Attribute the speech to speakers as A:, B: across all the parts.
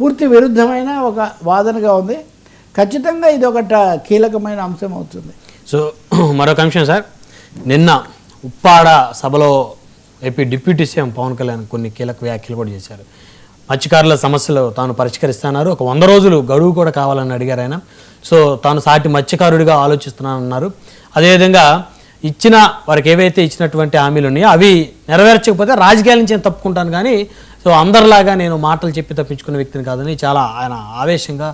A: పూర్తి విరుద్ధమైన ఒక వాదనగా ఉంది. ఖచ్చితంగా ఇది ఒకట కీలకమైన అంశం అవుతుంది.
B: సో మరొక అంశం సార్. నిన్న ఉప్పాడ సభలో AP deputy CM Pawan Kalyan కొన్ని కీలక వ్యాఖ్యలు కూడా చేశారు. మత్స్యకారుల సమస్యలు తాను పరిష్కరిస్తున్నారు ఒక వంద రోజులు గడువు కూడా కావాలని అడిగారు ఆయన. సో తాను సాటి మత్స్యకారుడిగా ఆలోచిస్తున్నానన్నారు. అదేవిధంగా ఇచ్చిన వారికి ఏవైతే ఇచ్చినటువంటి హామీలు ఉన్నాయో అవి నెరవేర్చకపోతే రాజకీయాల నుంచి నేను తప్పుకుంటాను. కానీ సో అందరిలాగా నేను మాటలు చెప్పి తప్పించుకునే వ్యక్తిని కాదని చాలా ఆయన ఆవేశంగా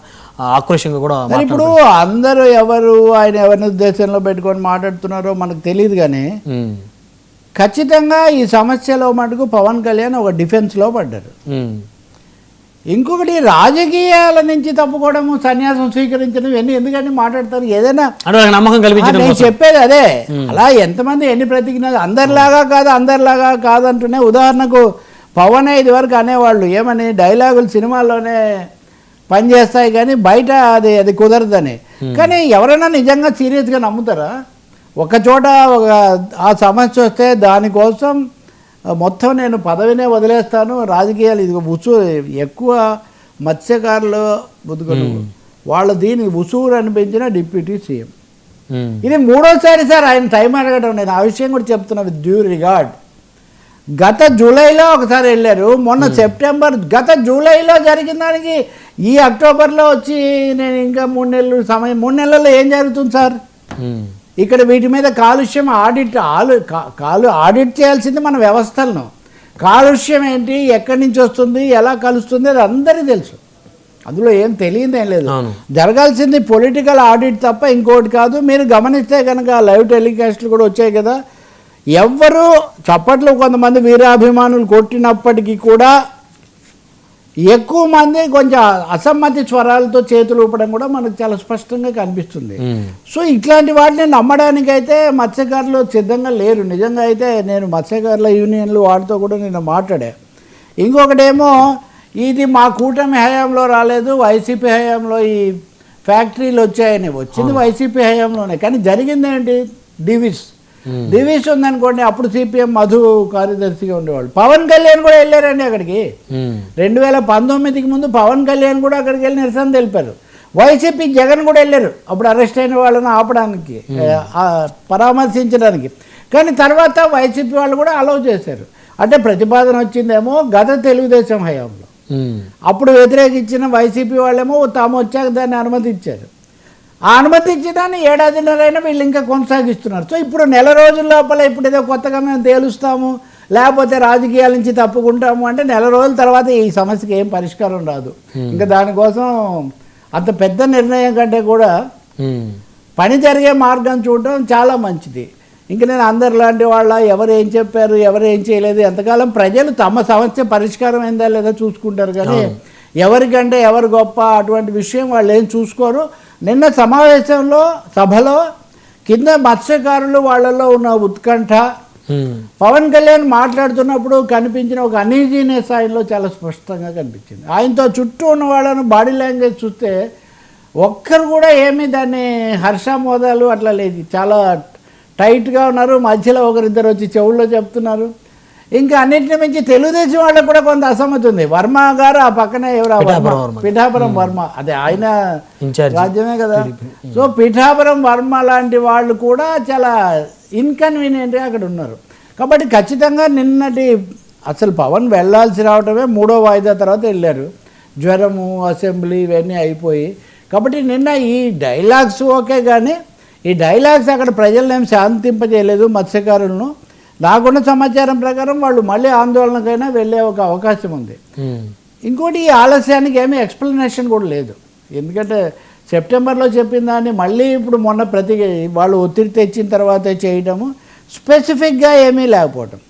B: ఆక్రోషంగా కూడా
A: ఇప్పుడు అందరూ ఎవరు ఆయన ఎవరిని ఉద్దేశంలో పెట్టుకొని మాట్లాడుతున్నారో మనకు తెలియదు కానీ ఖచ్చితంగా ఈ సమస్యలో మటుకు పవన్ కళ్యాణ్ ఒక డిఫెన్స్లో పడ్డారు. ఇంకొకటి రాజకీయాల నుంచి తప్పుకోవడము సన్యాసం స్వీకరించడం ఇవన్నీ ఎందుకంటే మాట్లాడతారు? ఏదైనా
B: నమ్మకం
A: నేను చెప్పేది అదే. అలా ఎంతమంది ఎన్ని ప్రతిజ్ఞలు అందరిలాగా కాదు అందరిలాగా కాదంటూనే ఉదాహరణకు పవన్ ఇది వరకు అనేవాళ్ళు. ఏమని? డైలాగులు సినిమాల్లోనే పనిచేస్తాయి కానీ బయట అది అది కుదరదని. కానీ ఎవరైనా నిజంగా సీరియస్గా నమ్ముతారా? ఒక చోట ఒక ఆ సమస్య వస్తే దానికోసం మొత్తం నేను పదవినే వదిలేస్తాను. రాజకీయాలు ఇది ఉసు ఎక్కువ మత్స్యకారులు బుద్ధుకులు వాళ్ళు దీనికి ఉసూరు అనిపించిన డిప్యూటీ సీఎం. ఇది మూడోసారి సార్ ఆయన టైం అడగడం నేను ఆ విషయం కూడా చెప్తున్నా విత్ డ్యూ రిగార్డ్ గత జూలైలో ఒకసారి వెళ్ళారు. మొన్న సెప్టెంబర్ గత జూలైలో జరిగిన దానికి ఈ అక్టోబర్లో వచ్చి నేను ఇంకా మూడు నెలలు సమయం మూడు నెలల్లో ఏం జరుగుతుంది సార్? ఇక్కడ వీటి మీద కాలుష్యం ఆడిట్ ఆలు కా- కాలు ఆడిట్ చేయాల్సింది మన వ్యవస్థలను. కాలుష్యం ఏంటి ఎక్కడి నుంచి వస్తుంది ఎలా కలుస్తుంది అది అందరికీ తెలుసు. అందులో ఏం తెలియదు ఏం లేదు. జరగాల్సింది పొలిటికల్ ఆడిట్ తప్ప ఇంకోటి కాదు. మీరు గమనిస్తే కనుక లైవ్ టెలికాస్ట్లు కూడా వచ్చాయి కదా. ఎవ్వరు చప్పట్లు కొంతమంది వీరాభిమానులు కొట్టినప్పటికీ కూడా ఎక్కువ మంది కొంచెం అసమ్మతి స్వరాలతో చేతులు ఊపడం కూడా మనకు చాలా స్పష్టంగా కనిపిస్తుంది. సో ఇట్లాంటి వాటిని నమ్మడానికైతే మత్స్యకారులు సిద్ధంగా లేరు. నిజంగా అయితే నేను మత్స్యకారుల యూనియన్లు వాటితో కూడా నేను మాట్లాడా. ఇంకొకటేమో ఇది మా కూటమి హయాంలో రాలేదు వైసీపీ హయాంలో ఈ ఫ్యాక్టరీలు వచ్చాయని వచ్చింది వైసీపీ హయాంలోనే. కానీ జరిగింది ఏంటి డివిస్ డివిస్ ఉందనుకోండి అప్పుడు సిపిఎం మధు కార్యదర్శిగా ఉండేవాళ్ళు. పవన్ కళ్యాణ్ కూడా వెళ్ళారండి అక్కడికి.
B: ఉమ్,
A: రెండు వేల పంతొమ్మిదికి ముందు పవన్ కళ్యాణ్ కూడా అక్కడికి వెళ్ళి నిరసన తెలిపారు. వైసీపీ జగన్ కూడా వెళ్ళారు. అప్పుడు అరెస్ట్ అయిన వాళ్ళని ఆపడానికి ఆ, పరామర్శించడానికి. కానీ తర్వాత వైసీపీ వాళ్ళు కూడా అలౌ చేశారు. అంటే ప్రతిపాదన వచ్చిందేమో గత తెలుగుదేశం హయాంలో. అప్పుడు వ్యతిరేకించిన వైసీపీ వాళ్ళేమో తాము వచ్చాక దాన్ని అనుమతించారు. ఆ అనుమతి ఇచ్చినాన్ని ఏడాదిన్నరైనా వీళ్ళు ఇంకా కొనసాగిస్తున్నారు. సో ఇప్పుడు నెల రోజుల లోపల ఇప్పుడు ఏదో కొత్తగా మేము తేలుస్తాము లేకపోతే రాజకీయాల నుంచి తప్పుకుంటాము అంటే నెల రోజుల తర్వాత ఈ సమస్యకి ఏం పరిష్కారం రాదు. ఇంకా దానికోసం అంత పెద్ద నిర్ణయం కంటే కూడా పని జరిగే మార్గం చూడడం చాలా మంచిది. ఇంక నేను అందరిలాంటి వాళ్ళ ఎవరు ఏం చెప్పారు ఎవరు ఏం చేయలేదు ఎంతకాలం ప్రజలు తమ సమస్య పరిష్కారం అయిందా లేదా చూసుకుంటారు కానీ ఎవరికంటే ఎవరు గొప్ప అటువంటి విషయం వాళ్ళు ఏం చూసుకోరు. నిన్న సమావేశంలో సభలో కింద మత్స్యకారులు వాళ్ళలో ఉన్న ఉత్కంఠ పవన్ కళ్యాణ్ మాట్లాడుతున్నప్పుడు కనిపించిన ఒక అనీజీనెస్ ఆయనలో చాలా స్పష్టంగా కనిపించింది. ఆయనతో చుట్టూ ఉన్న వాళ్ళను బాడీ లాంగ్వేజ్ చూస్తే ఒక్కరు కూడా ఏమీ దాన్ని హర్షామోదాలు అట్లా లేదు. చాలా టైట్గా ఉన్నారు. మధ్యలో ఒకరిద్దరు వచ్చి చెవుల్లో చెప్తున్నారు. ఇంకా అన్నింటిని మించి తెలుగుదేశం వాళ్ళకు కూడా కొంత అసమ్మతి ఉంది. వర్మ గారు ఆ పక్కనే ఎవరు?
B: పిఠాపురం వర్మ.
A: అదే ఆయన రాజ్యమే కదా. సో పిఠాపురం వర్మ లాంటి వాళ్ళు కూడా చాలా ఇన్కన్వీనియంట్గా అక్కడ ఉన్నారు. కాబట్టి ఖచ్చితంగా నిన్నటి అసలు పవన్ వెళ్ళాల్సి రావటమే మూడో వాయిదా తర్వాత వెళ్ళారు. జ్వరము అసెంబ్లీ ఇవన్నీ అయిపోయి. కాబట్టి నిన్న ఈ డైలాగ్స్ ఓకే కానీ ఈ డైలాగ్స్ అక్కడ ప్రజలను ఏం శాంతింపజేయలేదు మత్స్యకారులను. నాకున్న సమాచారం ప్రకారం వాళ్ళు మళ్ళీ ఆందోళనకైనా వెళ్ళే ఒక అవకాశం ఉంది. ఇంకోటి ఈ ఆలస్యానికి ఏమీ ఎక్స్ప్లెనేషన్ కూడా లేదు. ఎందుకంటే సెప్టెంబర్లో చెప్పిన దాన్ని మళ్ళీ ఇప్పుడు మొన్న ప్రతి వాళ్ళు ఒత్తిడి తెచ్చిన తర్వాతే చేయటము స్పెసిఫిక్గా ఏమీ లేకపోవటం.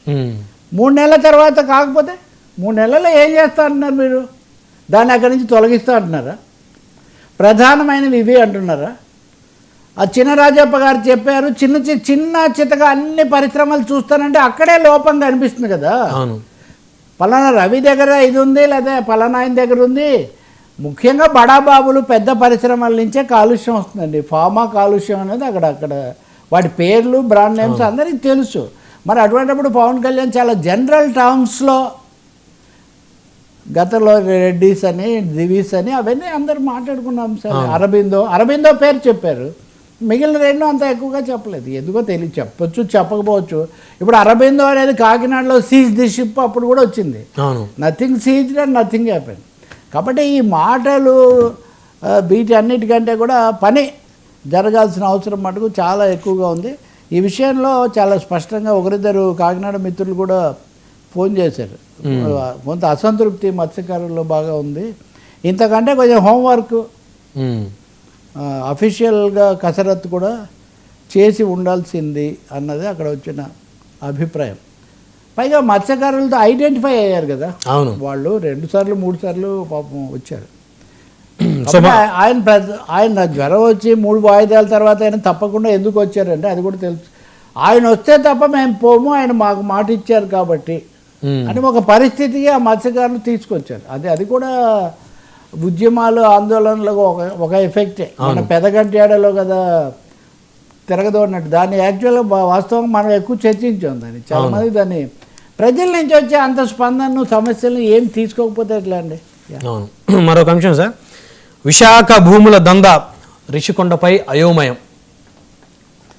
A: మూడు నెలల తర్వాత కాకపోతే మూడు నెలల్లో ఏం చేస్తా అంటున్నారు మీరు? దాన్ని అక్కడి నుంచి తొలగిస్తా అంటున్నారా? ప్రధానమైనవి ఇవి అంటున్నారా? ఆ చిన్నరాజప్ప గారు చెప్పారు చిన్న చిన్న చితగా అన్ని పరిశ్రమలు చూస్తానంటే అక్కడే లోపం కనిపిస్తుంది కదా. పలానా రవి దగ్గర ఇది ఉంది లేదా పలానా ఆయన దగ్గర ఉంది. ముఖ్యంగా బడాబాబులు పెద్ద పరిశ్రమల నుంచే కాలుష్యం వస్తుందండి. ఫార్మా కాలుష్యం అనేది అక్కడ అక్కడ వాటి పేర్లు బ్రాండ్ నేమ్స్ అందరికీ తెలుసు. మరి అటువంటిప్పుడు పవన్ కళ్యాణ్ చాలా జనరల్ టర్మ్స్లో గతంలో రెడ్డిస్ అని దివీస్ అని అవన్నీ అందరు మాట్లాడుకున్న అంశాలు అరబిందో అరబిందో పేరు చెప్పారు. మిగిలిన రెండు అంత ఎక్కువగా చెప్పలేదు. ఎందుకో తెలియదు చెప్పొచ్చు చెప్పకపోవచ్చు. ఇప్పుడు అరబిందో అనేది కాకినాడలో సీజ్ ది షిప్ అప్పుడు కూడా వచ్చింది. Nothing seize and nothing happen కాబట్టి ఈ మాటలు వీటి అన్నిటికంటే కూడా పని జరగాల్సిన అవసరం మటుకు చాలా ఎక్కువగా ఉంది. ఈ విషయంలో చాలా స్పష్టంగా ఒకరిద్దరు కాకినాడ మిత్రులు కూడా ఫోన్ చేశారు. కొంత అసంతృప్తి మత్స్యకారుల్లో బాగా ఉంది. ఇంతకంటే కొంచెం హోంవర్క్. అఫీషియల్గా కసరత్తు కూడా చేసి ఉండాల్సింది అన్నది అక్కడ వచ్చిన అభిప్రాయం. పైగా మత్స్యకారులతో ఐడెంటిఫై అయ్యారు కదా.
B: అవును.
A: వాళ్ళు రెండు సార్లు మూడు సార్లు పాపం వచ్చారు. ఆయన ఆయన జ్వరం వచ్చి మూడు వాయిదాల తర్వాత ఆయన తప్పకుండా ఎందుకు వచ్చారంటే అది కూడా తెలుసు. ఆయన వస్తే తప్ప మేము పోము ఆయన మాకు మాట ఇచ్చారు కాబట్టి. అని ఒక పరిస్థితికి ఆ మత్స్యకారులు తీసుకొచ్చారు. అది అది కూడా ఉద్యమాలు ఆందోళనలకు ఒక ఒక ఎఫెక్టే మన పెదగంటి ఏడలో కదా తిరగదు అన్నట్టు. దాన్ని యాక్చువల్గా వాస్తవంగా మనం ఎక్కువ చర్చించాం దాన్ని. చాలా మంది దాన్ని ప్రజల నుంచి వచ్చే అంత స్పందనను సమస్యలను ఏం తీసుకోకపోతే ఎట్లా అండి?
B: మరొక అంశం సార్. విశాఖ భూముల దందా రిషికొండపై అయోమయం.